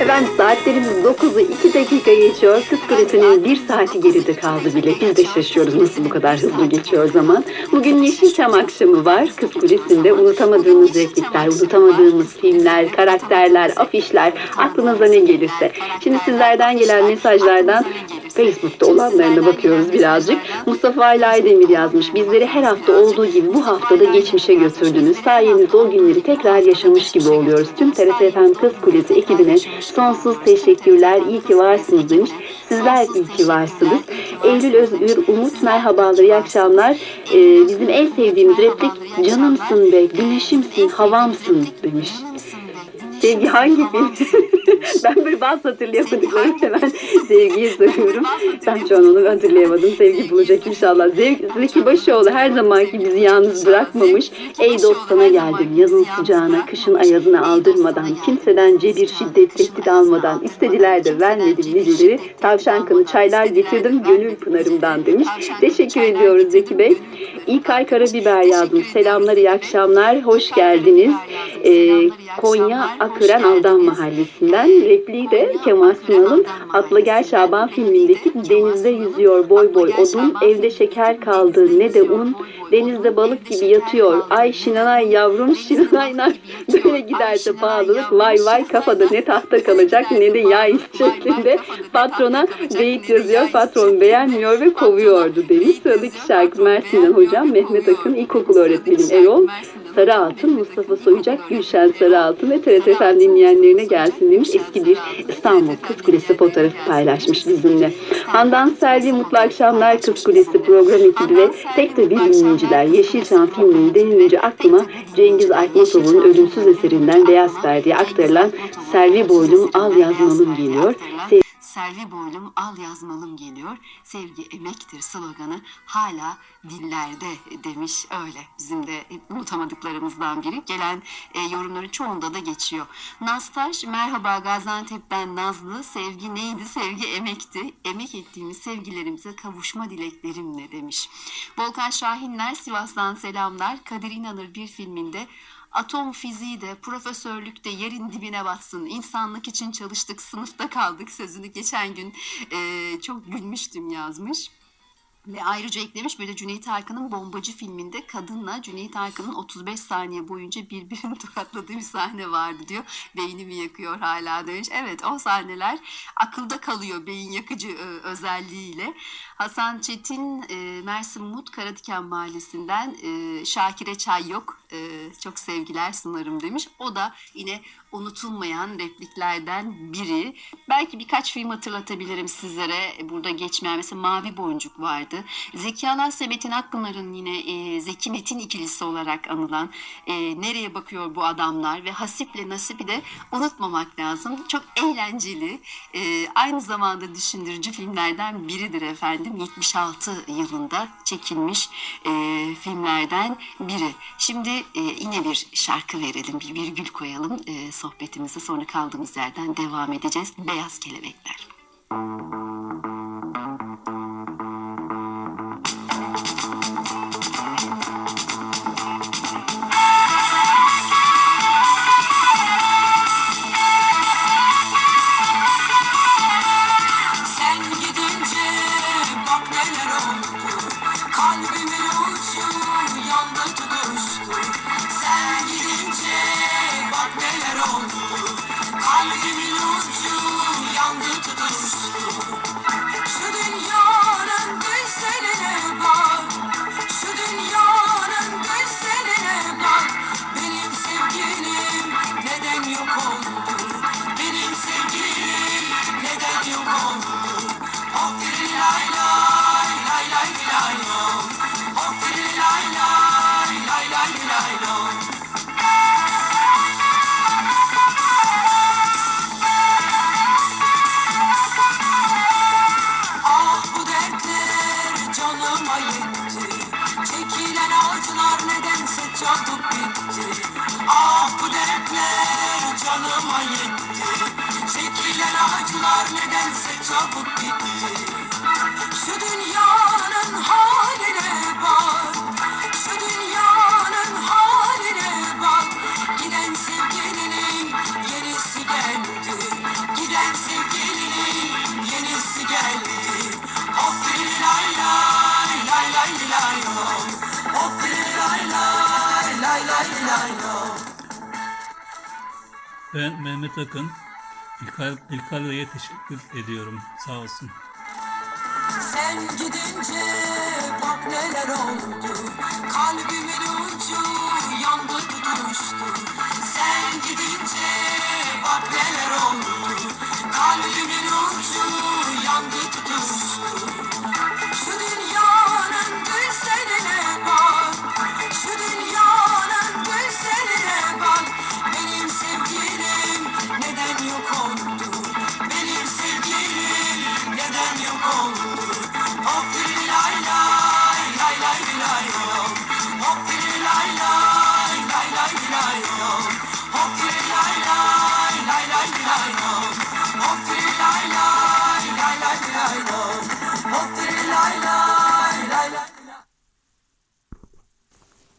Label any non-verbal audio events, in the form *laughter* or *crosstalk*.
Efendim saatlerimiz 9'u 2 dakika geçiyor. Kız Kulesi'nin bir saati geride kaldı bile. Biz de şaşıyoruz nasıl bu kadar hızlı geçiyor zaman. Bugün Yeşilçam akşamı var. Kız Kulesi'nde unutamadığımız replikler, unutamadığımız filmler, karakterler, afişler, aklınıza ne gelirse. Şimdi sizlerden gelen mesajlardan Facebook'ta olanlarına bakıyoruz birazcık. Mustafa Aydemir yazmış. Bizleri her hafta olduğu gibi bu haftada geçmişe götürdünüz. Sayenizde o günleri tekrar yaşamış gibi oluyoruz. Tüm TRT FM Kız Kulesi ekibine sonsuz teşekkürler. İyi ki varsınız demiş. Sizler iyi ki varsınız. Eylül Özgür Umut merhabalar, iyi akşamlar. Ee, bizim en sevdiğimiz replik canımsın be, güneşimsin, havamsın demiş. Sevgi hangi film? *laughs* *laughs* ben böyle bazı hatırlayamadıklarım hemen Sevgi'yi soruyorum. Ben şu an onu hatırlayamadım. Sevgi bulacak inşallah. Zev- Zeki Başoğlu her zamanki bizi yalnız bırakmamış. Ey dost sana geldim yazın sıcağına, kışın ayazına aldırmadan, kimseden cebir şiddet tehdit almadan, istediler de vermedim niceleri. Tavşan kanı çaylar getirdim gönül pınarımdan demiş. Teşekkür ediyoruz Zeki Bey. İlkay Karabiber yazdım. Selamlar, iyi akşamlar. Hoş geldiniz. Ee, Konya Akıren Aldan Mahallesi'nden. Repliği de Kemal Sunal'ın Atla Gel Şaban filmindeki denizde yüzüyor boy boy odun, evde şeker kaldı ne de un, denizde balık gibi yatıyor. Ay şinanay yavrum şinanay nar. *laughs* Böyle giderse pahalılık vay vay kafada ne tahta kalacak ne de yay şeklinde patrona beyit yazıyor. Patron beğenmiyor ve kovuyordu demiş. Sıradaki şarkı Mersin'den hocam Mehmet Akın ilkokul öğretmenim Erol. Sarı Altın, Mustafa Soyacak, Gülşen Sarı Altın ve TRT FM dinleyenlerine gelsin demiş. Eski bir İstanbul Kız Kulesi fotoğrafı paylaşmış bizimle. Handan Selvi Mutlu Akşamlar Kız Kulesi program ekibi ve tek de bir dinleyiciler. Yeşilçam filmini denilince aklıma Cengiz Aytmatov'un ölümsüz eserinden Beyaz Perde'ye aktarılan Selvi Boylum Al Yazmalım geliyor. Selvi boylum al yazmalım geliyor. Sevgi emektir sloganı hala dillerde demiş öyle. Bizim de unutamadıklarımızdan biri. Gelen e, yorumların çoğunda da geçiyor. Nastaş merhaba Gaziantep'ten Nazlı. Sevgi neydi? Sevgi emekti. Emek ettiğimiz sevgilerimize kavuşma dileklerimle demiş. Volkan Şahinler Sivas'tan selamlar. Kadir İnanır bir filminde Atom fiziği de profesörlükte yerin dibine batsın. İnsanlık için çalıştık, sınıfta kaldık sözünü geçen gün e, çok gülmüştüm yazmış. Ve ayrıca eklemiş böyle Cüneyt Arkın'ın Bombacı filminde kadınla Cüneyt Arkın'ın 35 saniye boyunca birbirini *laughs* tokatladığı bir sahne vardı diyor. Beynimi yakıyor hala demiş. Evet o sahneler akılda kalıyor beyin yakıcı e, özelliğiyle. Hasan Çetin e, Mersin Mut Karadiken Mahallesi'nden e, Şakir'e çay yok. E, çok sevgiler sunarım demiş. O da yine unutulmayan repliklerden biri. Belki birkaç film hatırlatabilirim sizlere. Burada geçmeyen mesela Mavi Boncuk vardı. Zeki Alasya Metin Akpınar'ın yine e, Zeki Metin ikilisi olarak anılan e, Nereye Bakıyor Bu Adamlar ve Hasip'le Nasip'i de unutmamak lazım. Çok eğlenceli. e, aynı zamanda düşündürücü filmlerden biridir efendim. 76 yılında çekilmiş e, filmlerden biri. Şimdi e, yine bir şarkı verelim, bir virgül koyalım e, sohbetimize. Sonra kaldığımız yerden devam edeceğiz. Beyaz Kelebekler. Kalbimin yetti Çekilen acılar nedense çabuk bitti Ah bu dertler canıma yetti Çekilen acılar nedense çabuk bitti Ben Mehmet Akın. İlkay, İlkay Bey'e teşekkür ediyorum. Sağ olsun. Sen gidince bak neler oldu Kalbimin ucu yandı tutuştu Sen gidince bak neler oldu Kalbimin ucu yandı tutuştu Oh, oh, oh, oh,